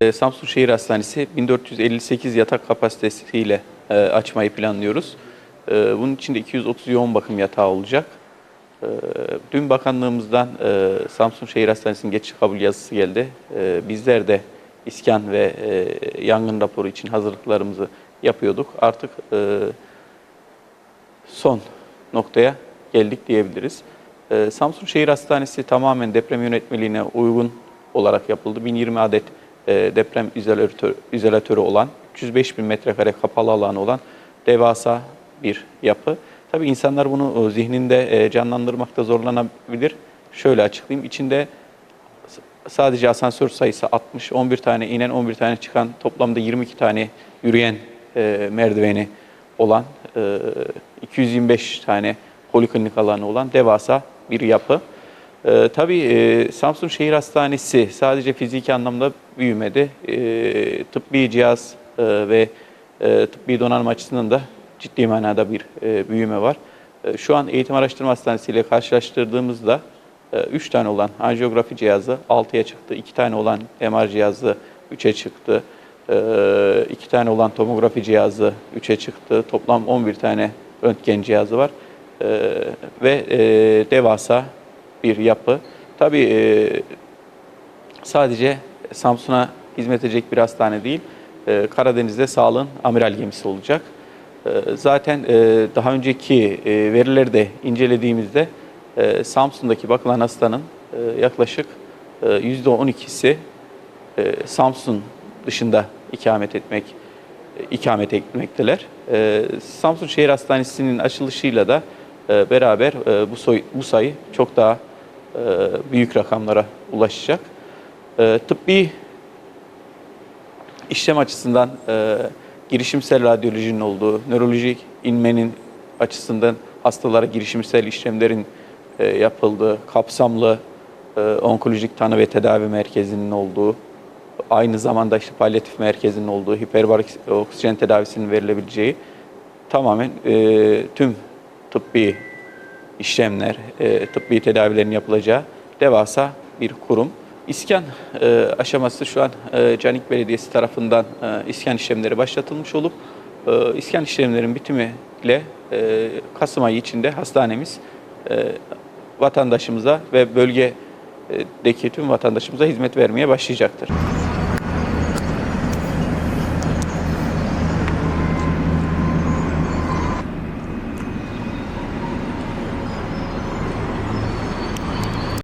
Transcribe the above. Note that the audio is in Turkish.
E, Samsun Şehir Hastanesi 1458 yatak kapasitesiyle e, açmayı planlıyoruz. E, bunun içinde 230 yoğun bakım yatağı olacak. E, dün bakanlığımızdan e, Samsun Şehir Hastanesi'nin geçiş kabul yazısı geldi. Bizler de iskan ve e, yangın raporu için hazırlıklarımızı yapıyorduk. Artık son noktaya geldik diyebiliriz. Ee, Samsun Şehir Hastanesi tamamen deprem yönetmeliğine uygun olarak yapıldı. 1020 adet deprem izolatör, izolatörü olan, 305 bin metrekare kapalı alanı olan devasa bir yapı. Tabii insanlar bunu e, zihninde e, canlandırmakta zorlanabilir. Şöyle açıklayayım. İçinde sadece asansör sayısı 60, 11 tane inen, 11 tane çıkan, toplamda 22 tane yürüyen e, merdiveni olan, e, 225 tane poliklinik alanı olan devasa bir yapı. E, tabii e, Samsun Şehir Hastanesi sadece fiziki anlamda büyümedi. E, tıbbi cihaz e, ve e, tıbbi donanım açısından da ciddi manada bir e, büyüme var. E, şu an Eğitim Araştırma Hastanesi ile karşılaştırdığımızda 3 tane olan anjiyografi cihazı 6'ya çıktı, 2 tane olan MR cihazı 3'e çıktı, 2 tane olan tomografi cihazı 3'e çıktı. Toplam 11 tane röntgen cihazı var E, ve e, devasa bir yapı. Tabii e, sadece Samsun'a hizmet edecek bir hastane değil, e, Karadeniz'de sağlığın amiral gemisi olacak. E, Zaten daha önceki verileri de incelediğimizde Samsun'daki bakılan hastanın yaklaşık e, %12'si e, Samsun dışında ikamet etmek ikamet etmekteler. Samsun Şehir Hastanesi'nin açılışıyla da beraber bu, sayı çok daha büyük rakamlara ulaşacak. E, tıbbi işlem açısından e, girişimsel radyolojinin olduğu, nörolojik inmenin açısından hastalara girişimsel işlemlerin e, yapıldığı, kapsamlı e, onkolojik tanı ve tedavi merkezinin olduğu, aynı zamanda işte palyatif merkezinin olduğu, hiperbarik oksijen tedavisinin verilebileceği tamamen e, tüm tıbbi işlemler, e, tıbbi tedavilerin yapılacağı devasa bir kurum. İskan e, aşaması şu an e, Canik Belediyesi tarafından e, iskan işlemleri başlatılmış olup e, iskan işlemlerin bitimiyle e, Kasım ayı içinde hastanemiz e, vatandaşımıza ve bölgedeki tüm vatandaşımıza hizmet vermeye başlayacaktır.